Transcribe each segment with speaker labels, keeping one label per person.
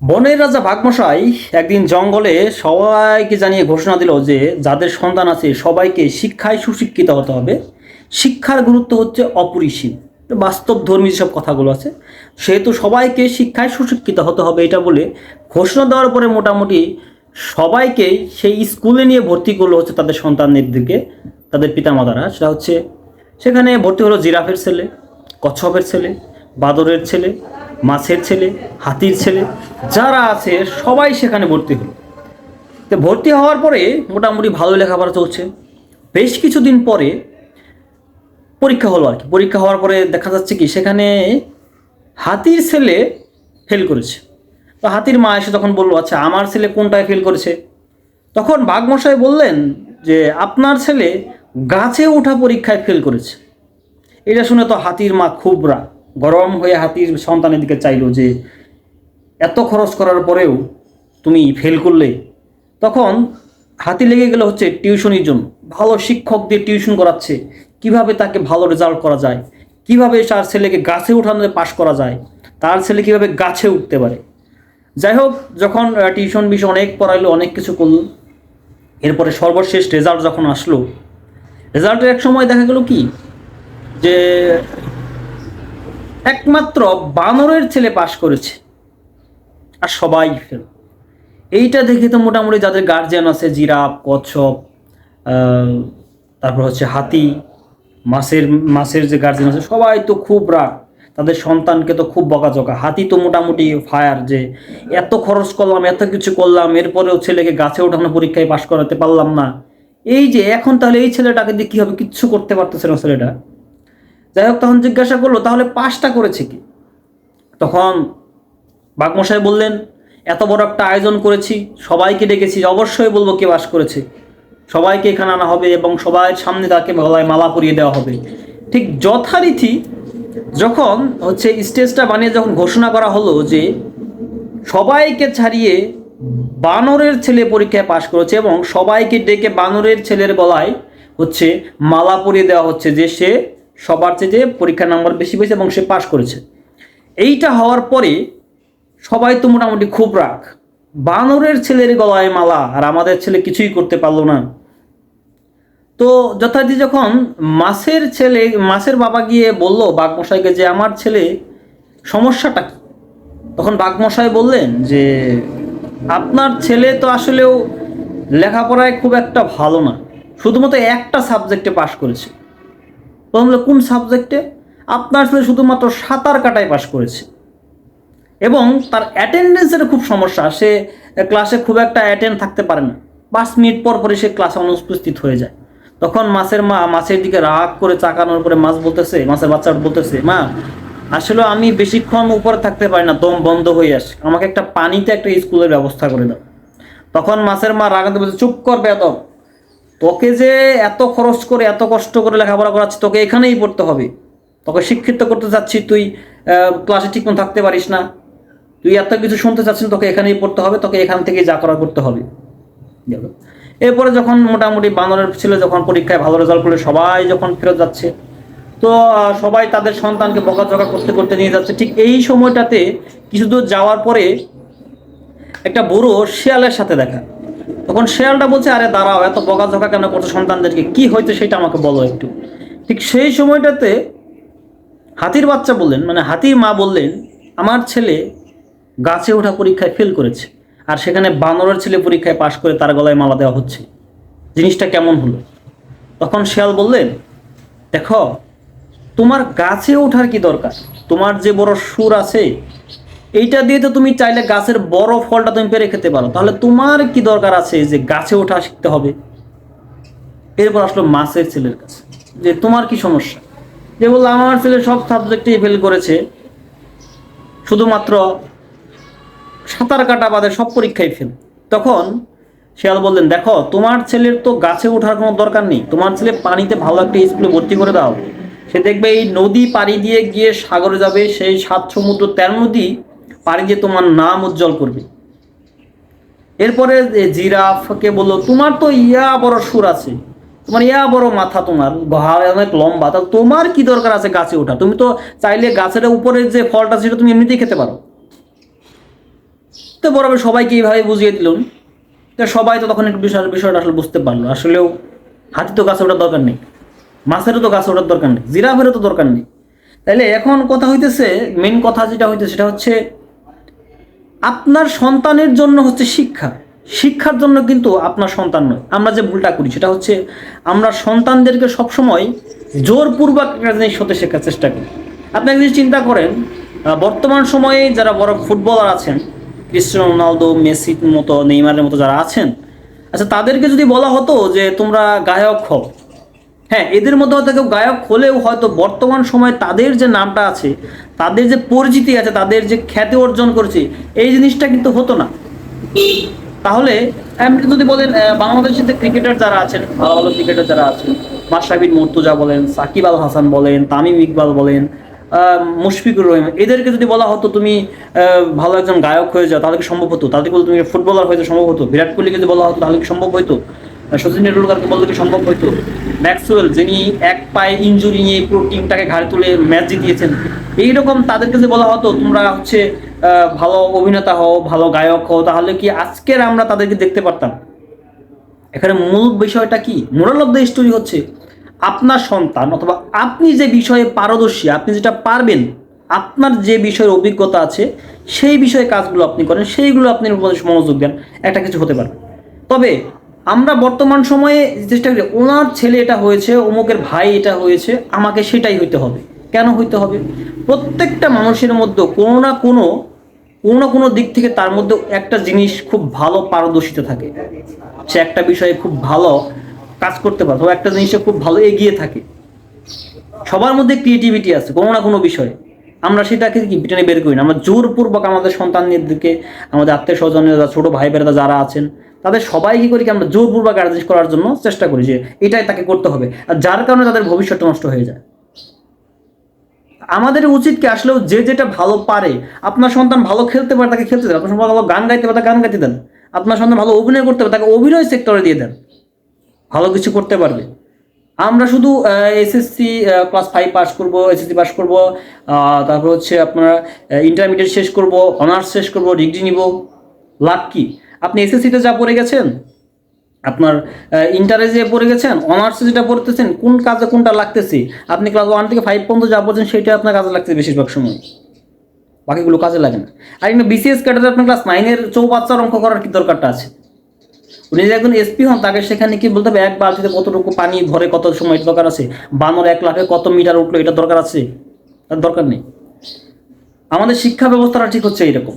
Speaker 1: বনের রাজা ভাগমশাই একদিন জঙ্গলে সবাইকে জানিয়ে ঘোষণা দিল যে যাদের সন্তান আছে সবাইকে শিক্ষায় সুশিক্ষিত হতে হবে। শিক্ষার গুরুত্ব হচ্ছে অপরিসীম। বাস্তব ধর্মী যেসব কথাগুলো আছে, সেহেতু সবাইকে শিক্ষায় সুশিক্ষিত হতে হবে এটা বলে ঘোষণা দেওয়ার পরে মোটামুটি সবাইকে সেই স্কুলে নিয়ে ভর্তি করল হচ্ছে তাদের সন্তানদের দিকে, তাদের পিতামাতারা। সেটা হচ্ছে, সেখানে ভর্তি হলো জিরাফের ছেলে, কচ্ছপের ছেলে, বাদরের ছেলে মাছের ছেলে, হাতির ছেলে, যারা আছে সবাই সেখানে ভর্তি হলো। তো ভর্তি হওয়ার পরে মোটামুটি ভালো লেখাপড়া চলছে। বেশ কিছুদিন পরে পরীক্ষা হলো আর কি। পরীক্ষা হওয়ার পরে দেখা যাচ্ছে কি, সেখানে হাতির ছেলে ফেল করেছে। তো হাতির মা এসে তখন বলল আচ্ছা আমার ছেলে কোনটায় ফেল করেছে? তখন বাঘমশাই বললেন যে, আপনার ছেলে গাছে ওঠা পরীক্ষায় ফেল করেছে। এটা শুনে তো হাতির মা খুব রাগ। গরম হয়ে হাতির সন্তানের দিকে চাইলো যে, এত খরচ করার পরেও তুমি ফেল করলে? তখন হাতি লেগে গেলে হচ্ছে টিউশনির জন্য। ভালো শিক্ষক দিয়ে টিউশন করাচ্ছে। কীভাবে তাকে ভালো রেজাল্ট করা যায়? কীভাবে তার ছেলেকে গাছে উঠানোতে পাশ করা যায়? তার ছেলে কীভাবে গাছে উঠতে পারে? যাই হোক, যখন টিউশন বিষয় অনেক পড়াইলো, অনেক কিছু করল, এরপরে সর্বশেষ রেজাল্ট যখন আসলো রেজাল্টের এক সময় দেখা গেল কি? যে একমাত্র বানরের ছেলে পাশ করেছে। আর সবাই ফেল। এইটা দেখে তো মোটামুটি যাদের গার্জিয়ান আছে, জিরাফ, কচ্ছপ তারপর হচ্ছে হাতি, মাছের মাছের যে গার্জিয়ান আছে, সবাই তো খুব রাগ তাদের সন্তানকে তো খুব বকাঝকা। হাতি তো মোটামুটি ফায়ার যে এত খরচ করলাম, এত কিছু করলাম, এরপরেও ছেলেকে গাছে ওঠানো পরীক্ষায় পাশ করাতে পারলাম না। এই যে এখন তাহলে এই ছেলেটাকে দিয়ে কী হবে? কিচ্ছু করতে পারতেছে না ছেলেটা। যাই হোক, তখন জিজ্ঞাসা করল, তাহলে পাশটা করেছে কি? তখন বাঘমশাই বললেন, এত বড় একটা আয়োজন করেছি, সবাইকে ডেকেছি, অবশ্যই বলব কে বাস করেছে। সবাইকে এখানে আনা হবে এবং সবাই সামনে তাকে গলায় মালা পরিয়ে দেওয়া হবে। ঠিক যথারীতি যখন হচ্ছে স্টেজটা বানিয়ে যখন ঘোষণা করা হলো যে সবাইকে ছাড়িয়ে বানরের ছেলে পরীক্ষায় পাশ করেছে এবং সবাইকে ডেকে বানরের ছেলের গলায় হচ্ছে মালা পরিয়ে দেওয়া হচ্ছে যে সে সবার চেয়ে পরীক্ষা নাম্বার বেশি পেয়েছে এবং সে পাশ করেছে। এইটা হওয়ার পরে সবাই তো মোটামুটি খুব রাগ। বানরের ছেলের গলায় মালা আর আমাদের ছেলে কিছুই করতে পারল না। তো যথারীতি যখন মাছের ছেলে মাছের বাবা গিয়ে বলল বাঘমশাইকে যে, আমার ছেলে, সমস্যাটা কি? তখন বাঘমশাই বললেন যে, আপনার ছেলে তো আসলেও লেখাপড়ায় খুব একটা ভালো না। শুধুমাত্র একটা সাবজেক্টে পাশ করেছে। তখন কোন সাবজেক্টে আপনার ছেলে শুধুমাত্র সাঁতার কাটায় পাশ করেছে। এবং তার অ্যাটেন্ডেন্সের খুব সমস্যা, সে ক্লাসে খুব একটা অ্যাটেন্ড থাকতে পারে না। পাঁচ মিনিট পর পরে সে ক্লাসে অনুপস্থিত হয়ে যায়। তখন মাছের মা মাছের দিকে রাগ করে চাকানোর পরে মাছ বলতেছে মাছের বাচ্চা বলতেছে, মা, আসলে আমি বেশিক্ষণ উপরে থাকতে পারি না, দম বন্ধ হয়ে আসে আমাকে একটা পানিতে একটা স্কুলের ব্যবস্থা করে দাও। তখন মাছের মা রাগাতে বলছে, চুপ কর বেদব তোকে যে এত খরচ করে, এত কষ্ট করে লেখাপড়া করাচ্ছি, তোকে এখানেই পড়তে হবে। তোকে শিক্ষিত করতে চাচ্ছি, তুই ক্লাসে ঠিক মতো থাকতে পারিস না। তুই এত কিছু শুনতে চাচ্ছিস, তোকে এখানেই পড়তে হবে, তোকে এখান থেকে যা করা করতে হবে। গেল এরপরে যখন মোটামুটি বানরের ছিল যখন পরীক্ষায় ভালো রেজাল্ট করলে সবাই যখন ফেরত যাচ্ছে, তো সবাই তাদের সন্তানকে বকাঝকা করতে করতে নিয়ে যাচ্ছে। ঠিক এই সময়টাতে কিছু দূর যাওয়ার পরে একটা বুড়ো শেয়ালের সাথে দেখা। তখন শেয়ালটা বলছে, আরে দাঁড়াও, এত বকাঝকা কেন করছ সন্তানদেরকে? কি হয়েছে সেটা আমাকে বলো একটু। ঠিক সেই সময়টাতে হাতির বাচ্চা বললেন মানে হাতির মা বললেন, আমার ছেলে গাছে ওঠা পরীক্ষায় ফেল করেছে, আর সেখানে বানরের ছেলে পরীক্ষায় পাশ করে তার গলায় মালা দেওয়া হচ্ছে। জিনিসটা কেমন হলো? তখন শেয়াল বললেন, দেখো, তোমার গাছে ওঠার কি দরকার? তোমার যে বড় সুর আছে এইটা দিয়ে তো তুমি চাইলে গাছের বড় ফলটা তুমি পেরে খেতে পারো। তাহলে তোমার কি দরকার আছে যে গাছে ওঠা শিখতে হবে? এরপর আসলো মাছের ছেলের কাছে, যে তোমার কি সমস্যা? যে বলল, আমার ছেলে সব সাবজেক্টেই ফেল করেছে। শুধুমাত্র সাঁতার কাটা বাদে সব পরীক্ষায় ফেল তখন শেয়াল বললেন, দেখো, তোমার ছেলের তো গাছে ওঠার কোনো দরকার নেই। তোমার ছেলে পানিতে ভালো একটা স্কুলে ভর্তি করে দাও। সে দেখবে এই নদী পাড়ি দিয়ে গিয়ে সাগরে যাবে। সেই সাত সমুদ্র তেরো নদী পাড়ি দিয়ে তোমার নাম উজ্জ্বল করবে। এরপরে জিরাফকে বলল, তোমার তো ইয়া বড় সুর আছে। তোমার ইয়া বড় মাথা তোমার। অনেক লম্বা। তা তোমার কি দরকার আছে গাছে ওঠা? তুমি তো চাইলে গাছের উপরে যে ফলটা সেটা তুমি এমনিতেই খেতে পারো। তো বরাবর সবাইকে এইভাবে বুঝিয়ে দিলুন তো সবাই তো তখন একটু বিষয়, বিষয়টা আসলে বুঝতে পারল। আসলেও হাতি তো গাছে ওঠার দরকার নেই। মাছেরও তো গাছে ওঠার দরকার নেই। জিরাফেরও তো দরকার নেই। তাইলে এখন কথা হইতেছে মেন কথা যেটা হইতেছে সেটা হচ্ছে আপনার সন্তানের জন্য হচ্ছে শিক্ষা। শিক্ষার জন্য কিন্তু আপনার সন্তান নয়। আমরা যে ভুলটা করি, সেটা হচ্ছে আমরা সন্তানদেরকে সবসময় জোরপূর্বক একটা জিনিস হতে শেখার চেষ্টা করি। আপনি একটা জিনিস চিন্তা করেন বর্তমান সময়ে যারা বড় ফুটবলার আছেন, ক্রিস্টিয়ানো রোনালদো মেসির মতো, নেইমারের মতো যারা আছেন আচ্ছা তাদেরকে যদি বলা হতো যে তোমরা গায়ক হও হ্যাঁ এদের মধ্যে হয়তো কেউ গায়ক হলেও হয়তো বর্তমান সময়ে তাদের যে নামটা আছে, তাদের যে পরিচিতি আছে, তাদের যে খ্যাতি অর্জন করেছে, এই জিনিসটা কিন্তু হতো না। তাহলে এমনি যদি বলেন বাংলাদেশের যে ক্রিকেটার যারা আছেন, ভালো ভালো ক্রিকেটার যারা আছেন মাশরাফিন মুর্তুজা বলেন, সাকিব আল হাসান বলেন, তামিম ইকবাল বলেন মুশফিকুর রহিম, এদেরকে যদি বলা হতো তুমি ভালো একজন গায়ক হয়ে যাও, তাহলে কি সম্ভব হতো? তাদেরকে বলতো তুমি ফুটবলার হয়ে হয়তো সম্ভব হতো? বিরাট কোহলিকে যদি বলা হতো, তাহলে কি সম্ভব হতো সচিন টেন্ডুলকারকে বললে কি সম্ভব হতো ম্যাক্সওয়েল, যিনি এক পায়ে ইঞ্জুরি নিয়ে পুরো টিমটাকে ঘাড়ে তুলে ম্যাচ জিতিয়েছেন, এইরকম তাদেরকে যদি বলা হতো, তোমরা হচ্ছে ভালো অভিনেতা হও, ভালো গায়ক হও, তাহলে কি আজকের আমরা তাদেরকে দেখতে পারতাম? এখানে মূল বিষয়টা কি? মোরাল অফ দ্য স্টোরি হচ্ছে, আপনার সন্তান অথবা আপনি যে বিষয়ে পারদর্শী, আপনি যেটা পারবেন, আপনার যে বিষয়ের অভিজ্ঞতা আছে, সেই বিষয়ে কাজগুলো আপনি করেন, সেইগুলো আপনি মনোযোগ দেন, একটা কিছু হতে পারে। তবে আমরা বর্তমান সময়ে চেষ্টা করি, ওনার ছেলে এটা হয়েছে, অমুকের ভাই এটা হয়েছে, আমাকে সেটাই হইতে হবে। কেন হইতে হবে? প্রত্যেকটা মানুষের মধ্যে কোনো না কোনো কোনো না কোনো দিক থেকে তার মধ্যে একটা জিনিস খুব ভালো পারদর্শিতা থাকে। সে একটা বিষয়ে খুব ভালো কাজ করতে পারে, অথবা একটা জিনিসে খুব ভালো এগিয়ে থাকে। সবার মধ্যে ক্রিয়েটিভিটি আছে, কোনো না কোনো বিষয়ে। আমরা সেটাকে কি পিটানে বের করি না? আমরা জোরপূর্বক আমাদের সন্তানদেরকে, আমাদের আত্মীয় স্বজনেরা ছোটো ভাই বোনেরা যারা আছেন তাদের সবাই কি করি কি আমরা জোরপূর্বক একটা করার জন্য চেষ্টা করি যে এটাই তাকে করতে হবে। আর যার কারণে তাদের ভবিষ্যৎ নষ্ট হয়ে যায়। আমাদের উচিত কি আসলেও যে যেটা ভালো পারে, আপনার সন্তান ভালো খেলতে পারে তাকে খেলতে দেন, আপনার সন্তান ভালো গান গাইতে পারে তাকে গান গাইতে দেন, আপনার সন্তান ভালো অভিনয় করতে পারে তাকে অভিনয় সেক্টরে দিয়ে দেন, ভালো কিছু করতে পারবে। আমরা শুধু এসএসসি ক্লাস ফাইভ পাস করব এসএসসি পাস করব তারপর হচ্ছে আপনার ইন্টারমিডিয়েট শেষ করব অনার্স শেষ করব ডিগ্রি নিব। লাভ কি? আপনি এসএসসিতে যা পড়ে গেছেন, আপনার ইন্টারে যে পড়ে গেছেন অনার্সে যেটা পড়তেছেন, কোন কাজে কোনটা লাগতেছে? আপনি ক্লাস ওয়ান থেকে ফাইভ পর্যন্ত যা পড়ছেন, সেটা আপনার কাজে লাগছে বেশিরভাগ সময়। বাকিগুলো কাজে লাগে না। আর কিন্তু বিসিএস ক্যাডারে আপনার ক্লাস নাইনের চৌবাচ্চার অঙ্ক করার কি দরকারটা আছে? উনি যদি একজন এসপি হন, তাকে সেখানে কি বলতে হবে, এক বালতিতে কতটুকু পানি ভরে কত সময় দরকার আছে? বানর এক লাখে কত মিটার উঠল, এটা দরকার আছে? তার দরকার নেই। আমাদের শিক্ষা ব্যবস্থাটা ঠিক হচ্ছে এইরকম।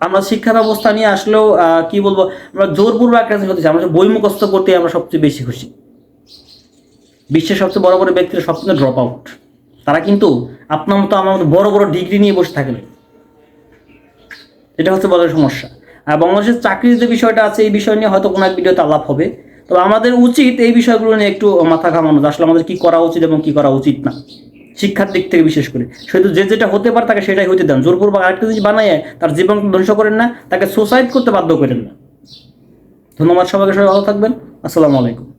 Speaker 1: আমরা শিক্ষা ব্যবস্থা নিয়ে আসলেও কি বলব, আমরা জোরপূর্বক একটা হতে আমরা বই মুখস্থ করতে আমরা সবচেয়ে বেশি খুশি। বিশ্বের সবচেয়ে বড় বড় ব্যক্তিরা সবচেয়ে ড্রপ আউট তারা কিন্তু আপনার মতো আমার মতো বড় বড় ডিগ্রি নিয়ে বসে থাকে না এটা হচ্ছে বড় সমস্যা। আর বাংলাদেশের চাকরির যে বিষয়টা আছে, এই বিষয় নিয়ে হয়তো কোনো এক ভিডিওতে আলাপ হবে। তবে আমাদের উচিত এই বিষয়গুলো নিয়ে একটু মাথা ঘামানো আসলে আমাদের কি করা উচিত এবং কি করা উচিত না। শিক্ষার দিক থেকে বিশেষ করে। শুধু যে যেটা হতে পারে তাকে সেটাই হতে দেন। জোরপূর্বক আরেকটা জিনিস বানায় তার জীবন ধ্বংস করেন না, তাকে সুসাইড করতে বাধ্য করেন না। ধন্যবাদ সবাইকে, সবাই ভালো থাকবেন। আসসালামু আলাইকুম।